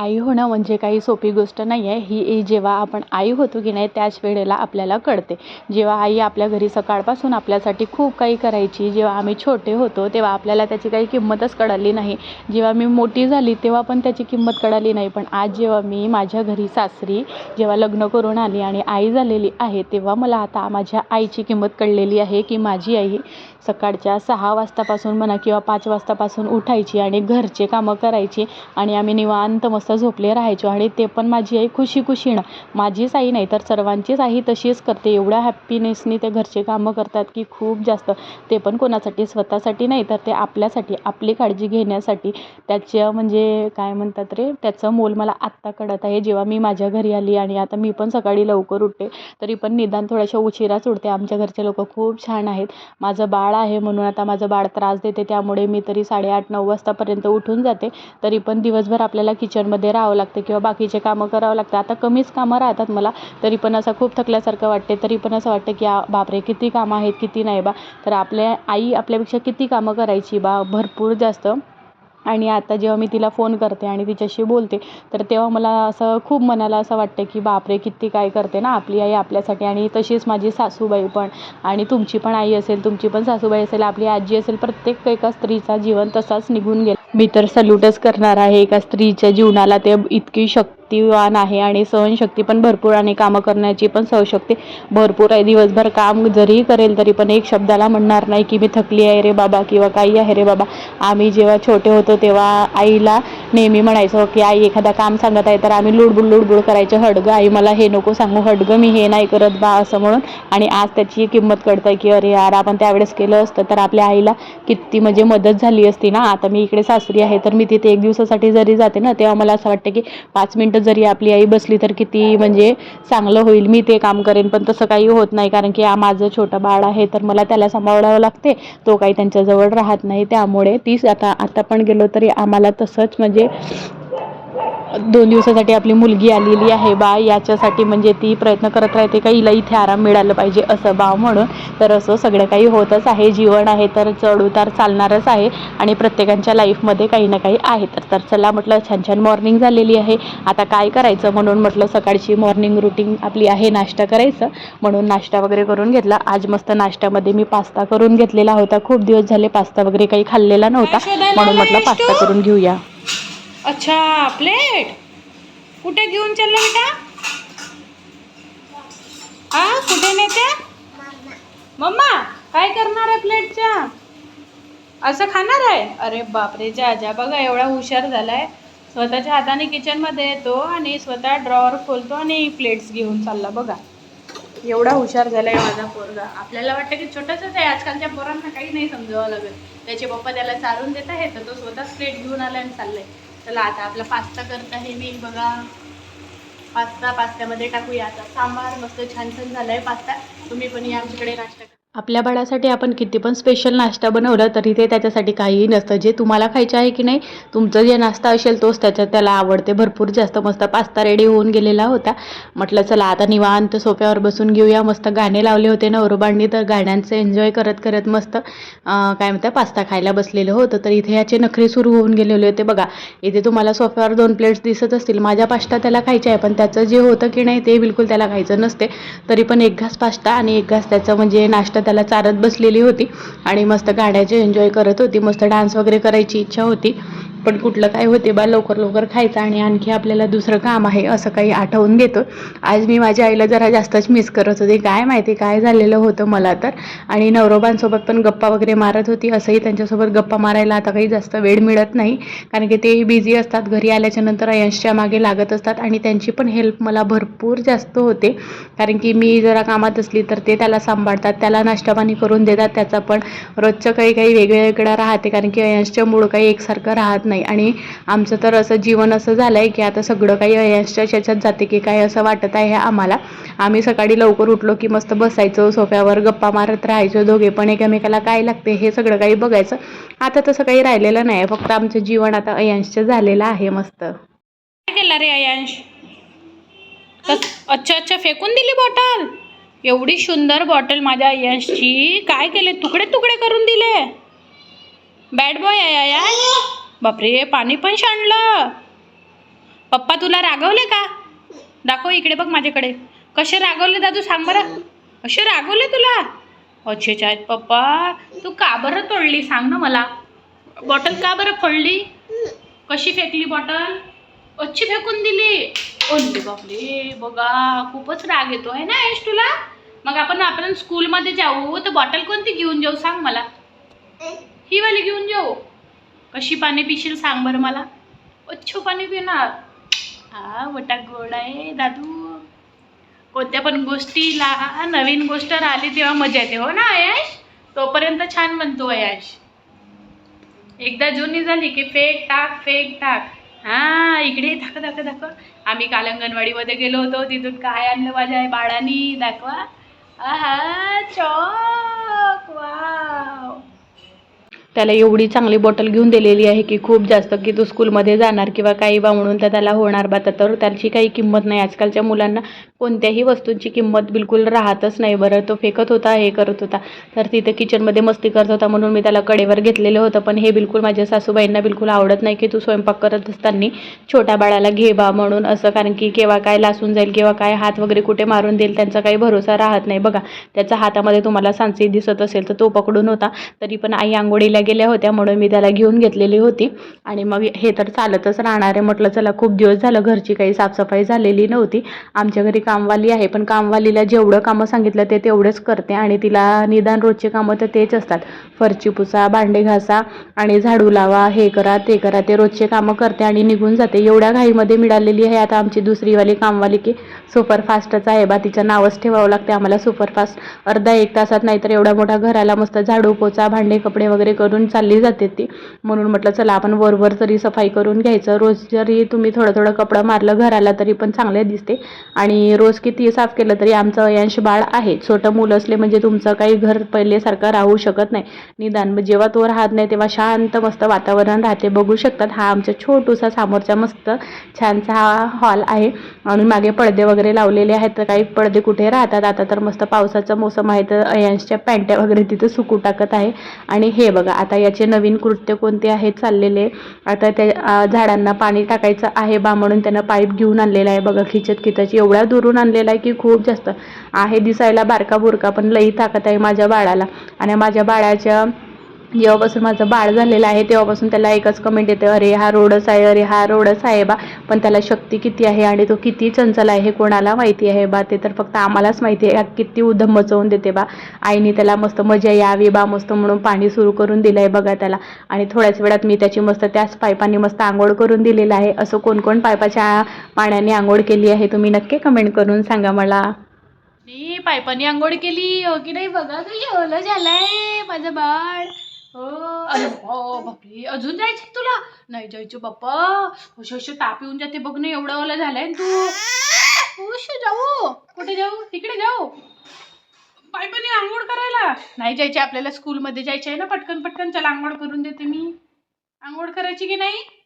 आई होणं म्हणजे काही सोपी गोष्ट नाही आहे. ही जेव्हा आपण आई होतो की नाही त्याच वेळेला आपल्याला कळते. जेव्हा आई आपल्या घरी सकाळपासून आपल्यासाठी खूप काही करायची जेव्हा आम्ही छोटे होतो तेव्हा आपल्याला त्याची काही किंमतच कळली नाही. जेव्हा मी मोठी झाली तेव्हा पण त्याची किंमत कळली नाही. पण आज जेव्हा मी माझ्या घरी सासरी जेव्हा लग्न करून आली आणि आई झालेली आहे तेव्हा मला आता माझ्या आईची किंमत कळलेली आहे की माझी आई सकाळच्या सहा वाजतापासून म्हणा किंवा पाच वाजतापासून उठायची आणि घरचे कामं करायची आणि आम्ही निवांत मस्त झोपले राहायचो. आणि ते पण माझी आई खुशी खुशीनं. माझीच आई नाही तर सर्वांचीच आई तशीच करते. एवढ्या हॅप्पीनेसनी ते घरचे कामं करतात की खूप जास्त. ते पण कोणासाठी? स्वतःसाठी नाही तर ते आपल्यासाठी आपली काळजी घेण्यासाठी. त्याचं म्हणजे काय म्हणतात रे? त्याचं मोल मला आत्ता कळत आहे. जेव्हा मी माझ्या घरी आली आणि आता मी पण सकाळी लवकर उठते तरी पण निदान थोड्याशा उशिराच उठते. आमच्या घरचे लोक खूप छान आहेत. माझं बाळ आहे म्हणून आता माझं बाळ त्रास देते त्यामुळे मी तरी साडेआठ नऊ वाजतापर्यंत उठून जाते. तरी पण दिवसभर आपल्याला किचनमध्ये राहावं लागतं किंवा बाकीचे कामं करावं लागतं. आता कमीच कामं राहतात मला तरी पण असं खूप थकल्यासारखं वाटते. तरी पण असं वाटतं की आ बापरे किती कामं आहेत किती नाही बा. तर आपल्या आई आपल्यापेक्षा किती कामं करायची बा? भरपूर जास्त. आणि आता जेव्हा मी तिला फोन करते आणि तिच्याशी बोलते तर तेव्हा मला असं खूप मनाला असं वाटतं की बापरे किती काय करते ना आपली आई आपल्यासाठी. आणि तशीच माझी सासूबाई पण. आणि तुमची पण आई असेल तुमची पण सासूबाई असेल आपली आजी असेल प्रत्येक एका स्त्रीचा जीवन तसाच निघून गेला. मी तर सल्यूटच करणार आहे एका स्त्रीच्या जीवनाला. ते इतकी शक्तिवान आहे आणि सहनशक्ती पण भरपूर आणि कामं करण्याची पण सहशक्ती भरपूर आहे. दिवसभर काम जरी करेल तरी पण एक शब्दाला म्हणणार नाही की मी थकली आहे रे बाबा किंवा काही आहे रे बाबा. आम्ही जेव्हा छोटे होतो तेव्हा आईला नेहमी म्हणायचो की आई एखादा काम सांगत आहे तर आम्ही लुडबुड लुडबुड करायचं. हडगं आई मला हे नको सांगू हडगं मी हे नाही करत बा असं म्हणून. आणि आज त्याची किंमत कळतं की अरे यार आपण त्यावेळेस केलं असतं तर आपल्या आईला किती म्हणजे मदत झाली असती ना. आता मी इकडे सासरी आहे तर मी तिथे एक दिवसासाठी जरी जाते ना तेव्हा मला असं वाटतं की पाच मिनटं जरी आपली आई बसली तर किती म्हणजे चांगलं होईल मी ते काम करेन पण तसं काही होत नाही कारण की माझं छोटं बाळ आहे तर मला त्याला सांभाळावं लागते. तो काही त्यांच्याजवळ राहत नाही त्यामुळे तीच आता आता पण गेलो तरी आम्हाला तसंच म्हणजे दोन दिवसासाठी आपली मुलगी आलेली आहे बा याच्यासाठी म्हणजे ती प्रयत्न करत राहते का हिला इथे आराम मिळालं पाहिजे असं बा म्हणून. तर असं सगळं काही होतच आहे जीवन आहे तर चढउतार चालणारच आहे आणि प्रत्येकांच्या लाईफमध्ये काही ना काही आहे. तर तर चला म्हटलं छान छान मॉर्निंग झालेली आहे. आता काय करायचं म्हणून म्हटलं सकाळची मॉर्निंग रुटीन आपली आहे नाश्ता करायचं. म्हणून नाश्ता वगैरे करून घेतला. आज मस्त नाश्त्यामध्ये मी पास्ता करून घेतलेला होता. खूप दिवस झाले पास्ता वगैरे काही खाल्लेला नव्हता. म्हणून म्हटलं पास्ता करून घेऊया. अच्छा प्लेट कुठे घेऊन चालला बेटा? हा कुठे नेते मम्मा काय करणार आहे प्लेटच्या असं खाणार आहे? अरे बापरे जा जा. बघा एवढा हुशार झालाय. स्वतःच्या हाताने किचनमध्ये येतो आणि स्वतः ड्रॉवर खोलतो आणि प्लेट्स घेऊन चालला. बघा. एवढा हुशार झालाय माझा पोरगा. आपल्याला वाटतं की छोटंसंच आहे. आजकालच्या पोरांना काही नाही समजावं लागत. त्याचे पप्पा त्याला चालून देत आहे तर तो स्वतःच प्लेट घेऊन आला आणि चाललाय. चला आता आपला पास्ता करत आहे मी. बघा पास्ता पास्त्यामध्ये टाकूया. आता सांबार मस्त छान छान झालाय पास्ता. तुम्ही पण या आमच्याकडे नाश्ता करा. आपल्या बाळासाठी आपण किती पण स्पेशल नाश्ता बनवला तरी ते त्याच्यासाठी काहीही नसतं. जे तुम्हाला खायचं आहे की नाही तुमचं जे नाश्ता असेल तोच त्याच्यात त्याला आवडते. भरपूर जास्त मस्त पास्ता रेडी होऊन गेलेला होता. म्हटलं चला आता निवांत सोफ्यावर बसून घेऊया. मस्त गाणे लावले होते नवरोबांनी तर गाण्यांचं एन्जॉय करत करत मस्त काय म्हणतात पास्ता खायला बसलेलं होतं. तर इथे याचे नखरे सुरू होऊन गेलेले होते. बघा इथे तुम्हाला सोफ्यावर दोन प्लेट्स दिसत असतील. माझ्या पास्ता त्याला खायचे आहे पण त्याचं जे होतं की नाही ते बिलकुल त्याला खायचं नसते. तरी पण एक घास पास्ता आणि एक घास त्याचं म्हणजे नाश्ता त्याला चारत बसलेली होती. आणि मस्त गाण्याचे एन्जॉय करत होती. मस्त डान्स वगैरे करायची इच्छा होती. पण कुठलं काय होते बा लवकर लवकर खायचं आणि आणखी आपल्याला दुसरं काम आहे असं काही आठवून घेतो. आज मी माझ्या आईला जरा जास्तच मिस करत होते. काय माहिती काय झालेलं होतं मला तर. आणि नवरोबांसोबत पण गप्पा वगैरे मारत होती. असंही त्यांच्यासोबत गप्पा मारायला आता काही जास्त वेळ मिळत नाही. कारण की ते बिझी असतात. घरी आल्याच्यानंतर अयंशच्या मागे लागत असतात. आणि त्यांची पण हेल्प मला भरपूर जास्त होते. कारण की मी जरा कामात असली तर ते त्याला सांभाळतात. त्याला नाश्ता पाणी करून देतात. त्याचा पण रोजचं काही काही वेगळं राहते. कारण की अयंशचं मूळ काही एकसारखं राहत नाही. आणि आमचं तर असं जीवन असं झालं आहे की आता सगळं काही अयशच्या शेच्यात जाते की काय असं वाटत आहे आम्हाला. आम्ही सकाळी लवकर उठलो की मस्त बसायचो सोफ्यावर गप्पा मारत राहायचो दोघे पण एकमेकाला काय लागते हे सगळं काही बघायचं. आता तसं काही राहिलेलं नाही फक्त आमचं जीवन आता अयांशचं झालेलं आहे मस्त. काय केला रे अयांश अच्छा अच्छा फेकून दिली बॉटल? एवढी सुंदर बॉटल माझ्या अयांशची काय केले? तुकडे तुकडे करून दिले. बॅड बॉय आहे अयांश बापरे पाणी पण सांडलं पप्पा तुला रागवले का? दाखव इकडे बघ माझ्याकडे. कसे रागवले दादू सांग बरं. असे रागवले तुला? अच्छे आहेत पप्पा तू का बरं तोडली? सांग ना मला. बॉटल का बरं फोडली? कशी फेकली बॉटल? अच्छी फेकून दिली. ओले बापले बघा खूपच राग येतो. आहे ना यश तुला? मग आपण आपण स्कूलमध्ये जाऊ तर बॉटल कोणती घेऊन जाऊ? सांग मला. ही वाली घेऊन जाऊ. कशी पाणी पिशील सांग बरं मला. अच्छो पाणी पिणार. हा वटा गोड आहे दादू. कोणत्या पण गोष्टीला नवीन गोष्ट राहिली तेव्हा मजा येते. हो ना अयाश तोपर्यंत छान म्हणतो अयाश एकदा जुनी झाली की फेक टाक फेक टाक. हा इकडे दाख दाखव दाखव आम्ही काल अंगणवाडीमध्ये गेलो होतो तिथून काय आणलं माझ्या बाळानी? दाखवा. आहा चॉक वाव. त्याला एवढी चांगली बॉटल घेऊन दिलेली आहे की खूप जास्त की तो स्कूलमध्ये जाणार किंवा काही बा म्हणून तर त्याला होणार बा. तर- त्याची काही किंमत नाही. आजकालच्या मुलांना कोणत्याही वस्तूंची किंमत बिलकुल राहतच नाही. बरं तो फेकत होता हे करत होता. तर तिथे किचनमध्ये मस्ती करत होता म्हणून मी त्याला कडेवर घेतलेलं होतं. पण हे बिलकुल माझ्या सासूबाईंना बिलकुल आवडत नाही की तू स्वयंपाक करत असताना छोट्या बाळाला घे बा म्हणून असं. कारण की केव्हा काय लासून जाईल किंवा काय हात वगैरे कुठे मारून देईल त्यांचा काही भरोसा राहत नाही. बघा त्याच्या हातामध्ये तुम्हाला सांचे दिसत असेल तर तो पकडून होता. तरी पण आई आंघोळीला गेल्या होत्या म्हणून मी त्याला घेऊन घेतलेली होती. आणि मग हे तर चालतच राहणार आहे. म्हटलं चला खूप दिवस झालं घरची काही साफसफाई झालेली नव्हती. आमच्या घरी कामवाली आहे पण कामवालीला जेवढं कामं सांगितलं ते तेवढेच करते आणि तिला निदान रोजचे कामं तर तेच असतात. फरची पुसा भांडे घासा आणि झाडू लावा हे करा ते करा ते रोजचे कामं करते आणि निघून जाते. एवढ्या घाईमध्ये मिळालेली आहे आता आमची दुसरीवाली कामवाली की सुपरफास्टच आहे. बा तिचं नावच ठेवावं लागते आम्हाला सुपरफास्ट अर्धा एक तासात नाहीतर एवढा मोठा घराला मस्त झाडू पोचा भांडे कपडे वगैरे करून चालली जाते ती. म्हणून म्हटलं चला आपण वरवर तरी सफाई करून घ्यायचं. रोज जरी तुम्ही थोडं थोडं कपडं मारलं घराला तरी पण चांगले दिसते. आणि रोज किती साफ केलं तरी आमचं यांश बाळ आहे. छोटं मुलं असले म्हणजे तुमचं काही घर पहिलेसारखं राहू शकत नाही. निदान मग जेव्हा तो राहत नाही तेव्हा शांत मस्त वातावरण राहते. बघू शकतात हा आमच्या छोटूसा समोरचा मस्त छानसा हा हॉल आहे. आणि मागे पडदे वगैरे लावलेले आहेत. तर काही पडदे कुठे राहतात? आता तर मस्त पावसाचा मोसम आहे. तर अयांशच्या पॅन्ट्या वगैरे तिथं सुकू टाकत आहे. आणि हे बघा आता याचे नवीन कृत्य कोणते आहेत चाललेले? आता त्या झाडांना पाणी टाकायचं आहे बा म्हणून त्यांना पाईप घेऊन आणलेला आहे. बघा खिचत खिचत. एवढ्या दुरून आणलेला आहे की खूप जास्त. आहे दिसायला बारका बुरका पण लई ताकद आहे माझ्या बाळाला. आणि माझ्या बाळाच्या जेव्हापासून माझं बाळ झालेलं आहे तेव्हापासून त्याला एकच कमेंट येते अरे हा रोडच आहे अरे हा रोडच आहे बा पण त्याला शक्ती किती आहे आणि तो किती चंचल आहे हे कोणाला माहिती आहे बा? ते तर फक्त आम्हालाच माहिती आहे किती उधम मचवून देते बा? आईने त्याला मस्त मजा यावी बा मस्त म्हणून पाणी सुरू करून दिलं आहे बघा त्याला. आणि थोड्याच वेळात मी त्याची मस्त त्याच पायपाने मस्त आंघोळ करून दिलेलं आहे. असं कोणकोण पायपाच्या पाईपाच्या पाण्याने आंघोळ केली आहे तुम्ही नक्की कमेंट करून सांगा मला. मी पायपानी आंघोळ केली हो की नाही? बघा कशी झालंय माझं बाळ. बापरे. अजून जायचं तुला? नाही जायचं बाप्पा. अशा अशा ताप येऊन जाते बघ ना एवढं ओलं झालंय तू. उश जाऊ. कुठे जाऊ? तिकडे जाऊ. पायपानी आंघोळ करायला. नाही जायचे आपल्याला स्कूलमध्ये जायचे आहे ना पटकन पटकन. चला आंघोळ करून देते मी. आंघोळ करायची की नाही?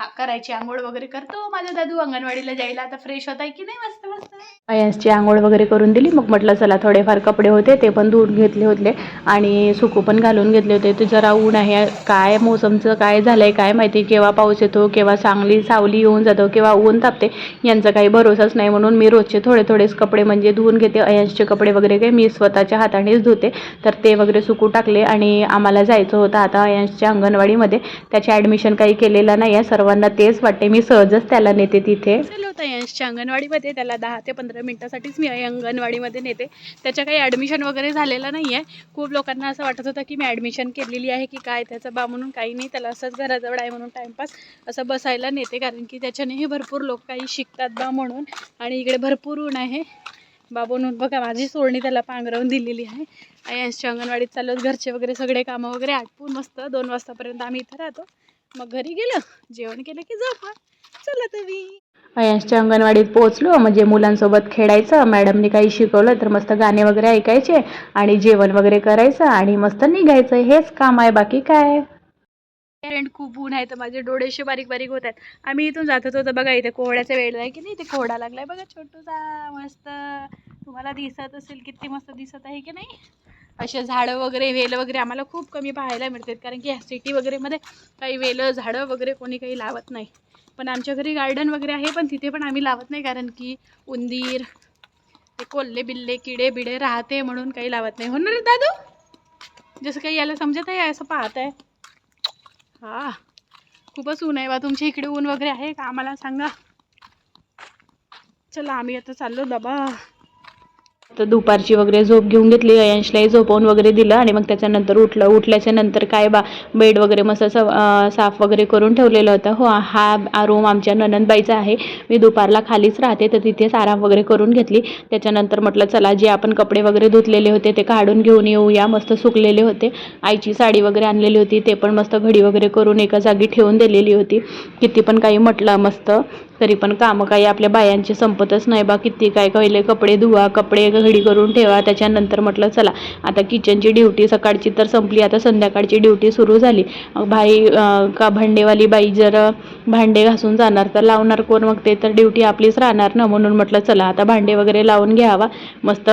हा करायची आंघोळ वगैरे करतो. माझा दादू अंगणवाडीला जायला आता फ्रेश होत आहे की नाही? मस्त मस्त. अयांसची आंघोळ वगैरे करून दिली. मग म्हटलं चला थोडेफार कपडे होते ते पण धुवून घेतले होते. आणि सुकू पण घालून घेतले होते. ते जरा ऊन आहे. काय मोसमचं काय झालं आहे काय माहिती? केव्हा पाऊस येतो केव्हा चांगली सावली येऊन जातो केव्हा ऊन तापते यांचा काही भरोसाच नाही. म्हणून मी रोजचे थोडे थोडेच कपडे म्हणजे धुवून घेते. अयांशचे कपडे वगैरे काही मी स्वतःच्या हातानेच धुते. तर ते वगैरे सुकू टाकले आणि आम्हाला जायचं होतं. आता अयांशच्या अंगणवाडीमध्ये त्याचे ॲडमिशन काही केलेलं नाही आहे. सर्वांना तेच वाटते. मी सहजच त्याला नेते तिथे. चलो होतं यशच्या अंगणवाडीमध्ये त्याला दहा ते पंधरा मिनटासाठीच मी अंगणवाडीमध्ये नेते. त्याच्या काही ॲडमिशन वगैरे झालेलं नाही आहे खूप लोकांना असं वाटत होतं की मी ॲडमिशन केलेली आहे की काय त्याचं बा म्हणून काही नाही. त्याला असंच घराजवळ आहे म्हणून टाईमपास असं बसायला नेते. कारण की त्याच्यानेही भरपूर लोक काही शिकतात बा म्हणून. आणि इकडे भरपूर ऊन आहे. बाबून म्हणून बघा माझी सोडणी त्याला पांघरवून दिलेली आहे. यांच्या अंगणवाडीत चालत घरचे वगैरे सगळे कामं वगैरे आटपून मस्त दोन वाजतापर्यंत आम्ही इथं राहतो. मग घरी गेलं जेवण केलं की झोपा. चला तुम्ही अयांशच्या अंगणवाडीत पोहोचलो म्हणजे मुलांसोबत खेळायचं मॅडमने काही शिकवलं तर मस्त गाणे वगैरे ऐकायचे आणि जेवण वगैरे करायचं आणि मस्त निघायचं. हेच काम आहे बाकी काय? फ्रेंड खूप ऊन आहे तर माझे डोळे असे बारीक बारीक होत आहेत आम्ही इथून जात होतो तर बघा इथे कोहड्याचा वेळ आहे की नाही? इथे कोहडा लागलाय बघा छोटूसा मस्त. तुम्हाला दिसत असेल किती मस्त दिसत आहे की नाही? असे झाडं वगैरे वेल वगैरे आम्हाला खूप कमी पाहायला मिळतात. कारण की ह्या सिटी वगैरेमध्ये काही वेलं झाडं वगैरे कोणी काही लावत नाही. पण आमच्या घरी गार्डन वगैरे आहे पण तिथे पण आम्ही लावत नाही. कारण की उंदीर ते कोल्हे बिल्ले किडे बिडे राहते म्हणून काही लावत नाही. होणार दादू? जसं काही याला समजत आहे असं पाहत आहे हा. खूपच ऊन आहे बा. तुमच्या इकडे ऊन वगैरे आहे का? आम्हाला सांगा. चला आम्ही आता चाललो. बाबा तर दुपारची वगैरे झोप घेऊन घेतली अयांशलाही झोपवून वगैरे दिलं आणि मग त्याच्यानंतर उठलं. उठल्याच्या नंतर काय बा बेड वगैरे मस्त असं साफ वगैरे करून ठेवलेलं होतं. हो हा रूम आमच्या ननंदबाईचा आहे. मी दुपारला खालीच राहते तर तिथेच आराम वगैरे करून घेतली. त्याच्यानंतर म्हटलं चला जे आपण कपडे वगैरे धुतलेले होते ते काढून घेऊन येऊया. मस्त सुकलेले होते. आईची साडी वगैरे आणलेली होती ते पण मस्त घडी वगैरे करून एका जागी ठेवून दिलेली होती. किती पण काही म्हटलं मस्त. तरी पण कामं काही आपल्या बायांची संपतच नाही. बा किती काय पहिले कपडे धुवा कपडे घडी करून ठेवा त्याच्यानंतर म्हटलं चला आता किचनची ड्युटी सकाळची तर संपली आता संध्याकाळची ड्युटी सुरू झाली. भाई का भांडेवाली बाई जर भांडे घासून जाणार तर लावणार कोण? मग ते तर ड्युटी आपलीच राहणार ना? म्हणून म्हटलं चला आता भांडे वगैरे लावून घ्यावा. मस्त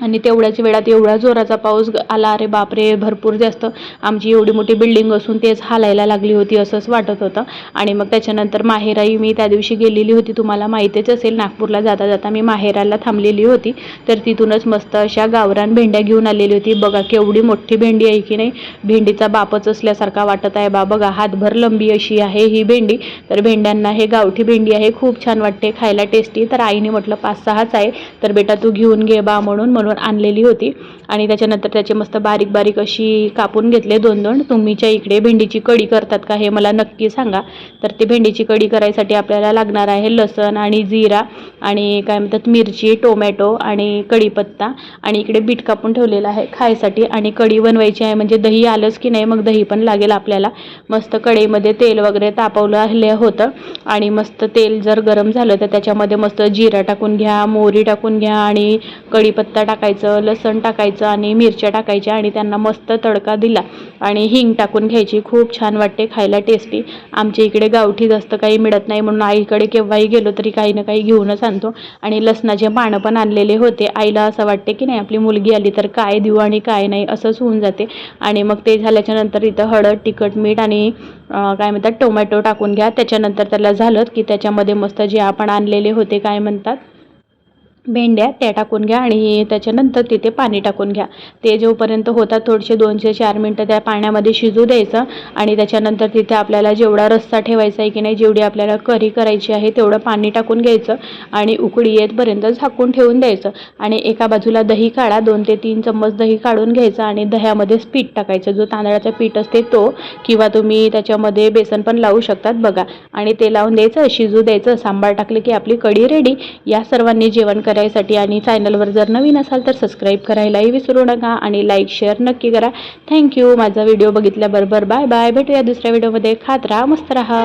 आणि तेवढ्याच वेळात एवढा जोराचा पाऊस आला अरे बापरे भरपूर जास्त. आमची एवढी मोठी बिल्डिंग असून तेच हालायला लागली होती असंच वाटत होतं. आणि मग त्याच्यानंतर माहेराई मी त्या दिवशी गेलेली होती तुम्हाला माहितीच असेल नागपूरला जाता जाता मी माहेराला थांबलेली होती. तर तिथूनच मस्त अशा गावरान भेंड्या घेऊन आलेली होती. बघा केवढी मोठी भेंडी आहे की नाही. भेंडीचा बापच असल्यासारखा वाटत आहे बा. बघा हातभर लंबी अशी आहे ही भेंडी. तर भेंड्यांना हे गावठी भेंडी आहे खूप छान वाटते खायला टेस्टी तर आईने म्हटलं पाच सहाच आहे. तर बेटा तू घेऊन घे बा म्हणून म्हणून आणलेली होती. आणि त्याच्यानंतर त्याचे मस्त बारीक बारीक अशी कापून घेतले दोन दोन. तुम्हीच्या इकडे भेंडीची कढी करतात का हे मला नक्की सांगा. तर ते भेंडीची कढी करायसाठी आपल्याला लागणार आहे लसण आणि जिरा आणि काय म्हणतात मिरची टोमॅटो आणि कढीपत्ता. आणि इकडे बीट कापून ठेवलेलं आहे खायसाठी. आणि कढी बनवायची आहे म्हणजे दही आलंच की नाही मग दही पण लागेल आपल्याला. मस्त कढईमध्ये तेल वगैरे तापवलं होतं. आणि मस्त तेल जर गरम झालं तर त्याच्यामध्ये मस्त जिरा टाकून घ्या मोहरी टाकून घ्या आणि कढीपत्ता टाकायचं लसण टाकायचं आणि मिरच्या टाकायच्या आणि त्यांना मस्त तडका दिला. आणि हिंग टाकून घ्यायची. खूप छान वाटते खायला टेस्टी आमच्या इकडे गावठी जास्त काही मिळत नाही म्हणून आईकडे केव्हाही गेलो तरी काही ना काही घेऊनच आणतो. आणि लसणाचे पानं पण आणलेले होते. आईला असं वाटते की नाही आपली मुलगी आली तर काय देऊ आणि काय नाही असंच होऊन जाते. आणि मग ते झाल्याच्यानंतर इथं हळद तिखट मीठ आणि काय म्हणतात टोमॅटो टाकून घ्या. त्याच्यानंतर त्याला झालं की त्याच्यामध्ये मस्त जे आपण आणलेले होते काय म्हणतात? भेंड्या त्या टाकून घ्या आणि त्याच्यानंतर तिथे पाणी टाकून घ्या. ते जोपर्यंत होतात थोडेसे दोनशे चार मिनटं त्या पाण्यामध्ये शिजू द्यायचं आणि त्याच्यानंतर तिथे आपल्याला जेवढा रस्सा ठेवायचा आहे की नाही जेवढी आपल्याला करी करायची आहे तेवढं पाणी टाकून घ्यायचं आणि उकळी येतपर्यंत झाकून ठेवून द्यायचं. आणि एका बाजूला दही काढा दोन ते तीन चम्मच दही काढून घ्यायचं आणि दह्यामध्येच पीठ टाकायचं. जो तांदळाचा पीठ असते तो किंवा तुम्ही त्याच्यामध्ये बेसन पण लावू शकतात बघा. आणि ते लावून द्यायचं शिजू द्यायचं सांबार टाकले की आपली कढी रेडी या सर्वांनी जेवण करायसाठी आणि चॅनलवर जर नवीन असाल तर सबस्क्राईब करायलाही विसरू नका आणि लाईक शेअर नक्की करा. थँक्यू माझा व्हिडिओ बघितल्याबरोबर बाय बाय भेटूया दुसऱ्या व्हिडिओमध्ये खात राहा मस्त राहा.